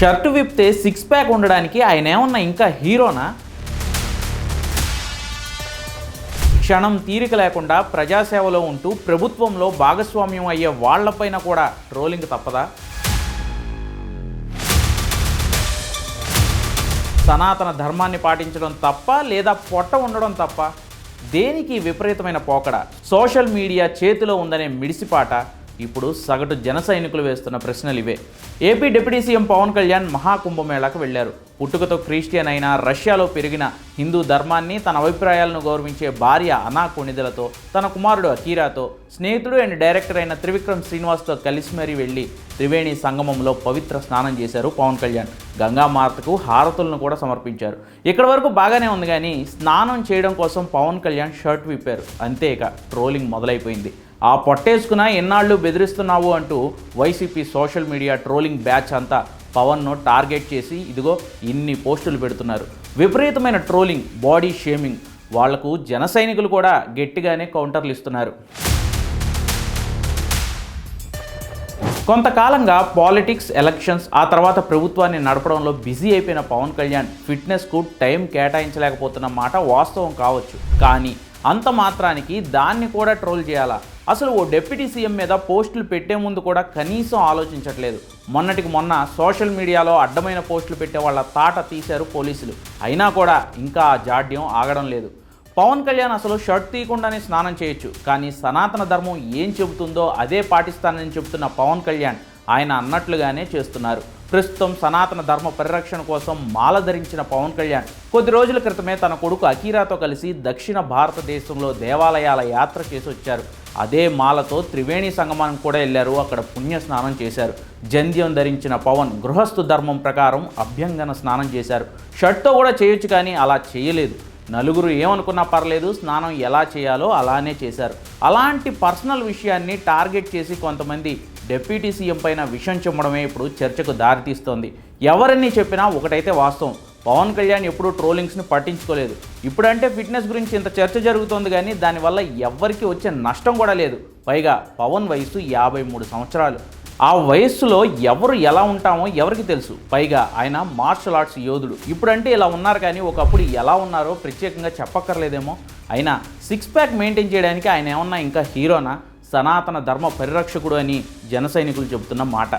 Shirt విప్తే six pack ఉండడానికి ఆయన ఏమన్నా ఇంకా హీరోనా? క్షణం తీరిక లేకుండా ప్రజాసేవలో ఉంటూ ప్రభుత్వంలో భాగస్వామ్యం అయ్యే వాళ్ళపైన కూడా ట్రోలింగ్ తప్పదా? సనాతన ధర్మాన్ని పాటించడం తప్ప లేదా పొట్ట ఉండడం తప్ప? దేనికి విపరీతమైన పోకడ? సోషల్ మీడియా చేతిలో ఉందనే మిడిసిపాట. ఇప్పుడు సగటు జన సైనికులు వేస్తున్న ప్రశ్నలు ఇవే AP deputy CM Pawan Kalyan మహాకుంభమేళాకు వెళ్ళారు పుట్టుకతో క్రిస్టియన్ అయిన రష్యాలో పెరిగిన హిందూ ధర్మాన్ని తన అభిప్రాయాలను గౌరవించే భార్య అనా కొణిదలతో తన కుమారుడు అకీరాతో స్నేహితుడు అండ్ డైరెక్టర్ అయిన త్రివిక్రమ్ శ్రీనివాస్తో కలిసి మరీ వెళ్ళి త్రివేణి సంగమంలో పవిత్ర స్నానం చేశారు పవన్ కళ్యాణ్. గంగామాతకు హారతులను కూడా సమర్పించారు. ఇక్కడ వరకు బాగానే ఉంది కానీ స్నానం చేయడం కోసం పవన్ కళ్యాణ్ షర్ట్ విప్పారు. అంతే ఇక ట్రోలింగ్ మొదలైపోయింది. ఆ పొట్టేసుకున్న ఎన్నాళ్ళు బెదిరిస్తున్నావు అంటూ YCP social media trolling batch అంతా పవన్ను టార్గెట్ చేసి ఇదిగో ఇన్ని పోస్టులు పెడుతున్నారు. విపరీతమైన ట్రోలింగ్ బాడీ షేమింగ్. వాళ్ళకు జన సైనికులు కూడా గట్టిగానే కౌంటర్లు ఇస్తున్నారు. కొంతకాలంగా పాలిటిక్స్ ఎలక్షన్స్ ఆ తర్వాత ప్రభుత్వాన్ని నడపడంలో బిజీ అయిపోయిన పవన్ కళ్యాణ్ ఫిట్నెస్కు టైం కేటాయించలేకపోతున్న మాట వాస్తవం కావచ్చు. కానీ అంత మాత్రానికి దాన్ని కూడా ట్రోల్ చేయాలా? అసలు ఓ డిప్యూటీ సీఎం మీద పోస్టులు పెట్టే ముందు కూడా కనీసం ఆలోచించట్లేదు. మొన్నటికి మొన్న సోషల్ మీడియాలో అడ్డమైన పోస్టులు పెట్టే వాళ్ళ తాట తీశారు పోలీసులు. అయినా కూడా ఇంకా ఆ జాడ్యం ఆగడం లేదు. పవన్ కళ్యాణ్ అసలు షర్ట్ తీయకుండానే స్నానం చేయొచ్చు. కానీ సనాతన ధర్మం ఏం చెబుతుందో అదే పాటిస్తానని చెబుతున్న పవన్ కళ్యాణ్ ఆయన అన్నట్లుగానే చేస్తున్నారు. ప్రస్తుతం సనాతన ధర్మ పరిరక్షణ కోసం మాల ధరించిన పవన్ కళ్యాణ్ కొద్ది రోజుల క్రితమే తన కొడుకు అకీరాతో కలిసి దక్షిణ భారతదేశంలో దేవాలయాల యాత్ర చేసి వచ్చారు. అదే మాలతో త్రివేణి సంగమానికి కూడా వెళ్ళారు. అక్కడ పుణ్య స్నానం చేశారు. జంధ్యం ధరించిన పవన్ గృహస్థు ధర్మం ప్రకారం అభ్యంగన స్నానం చేశారు. షర్ట్తో కూడా చేయొచ్చు కానీ అలా చేయలేదు. నలుగురు ఏమనుకున్నా పర్లేదు స్నానం ఎలా చేయాలో అలానే చేశారు. అలాంటి పర్సనల్ విషయాన్ని టార్గెట్ చేసి కొంతమంది డిప్యూటీ సీఎం పైన విషయం చెమ్మడమే ఇప్పుడు చర్చకు దారితీస్తోంది. ఎవరన్నీ చెప్పినా ఒకటైతే వాస్తవం. పవన్ కళ్యాణ్ ఎప్పుడూ ట్రోలింగ్స్ని పట్టించుకోలేదు. ఇప్పుడంటే ఫిట్నెస్ గురించి ఇంత చర్చ జరుగుతోంది కానీ దానివల్ల ఎవ్వరికీ వచ్చే నష్టం కూడా లేదు. పైగా పవన్ వయసు యాభై మూడు సంవత్సరాలు. ఆ వయస్సులో ఎవరు ఎలా ఉంటామో ఎవరికి తెలుసు. పైగా ఆయన మార్షల్ ఆర్ట్స్ యోధుడు. ఇప్పుడంటే ఇలా ఉన్నారు కానీ ఒకప్పుడు ఎలా ఉన్నారో ప్రత్యేకంగా చెప్పక్కర్లేదేమో. అయినా సిక్స్ ప్యాక్ మెయింటైన్ చేయడానికి ఆయన ఏమన్నా ఇంకా హీరోనా? సనాతన ధర్మ పరిరక్షకుడు అని జనసైనికులు చెబుతున్న మాట.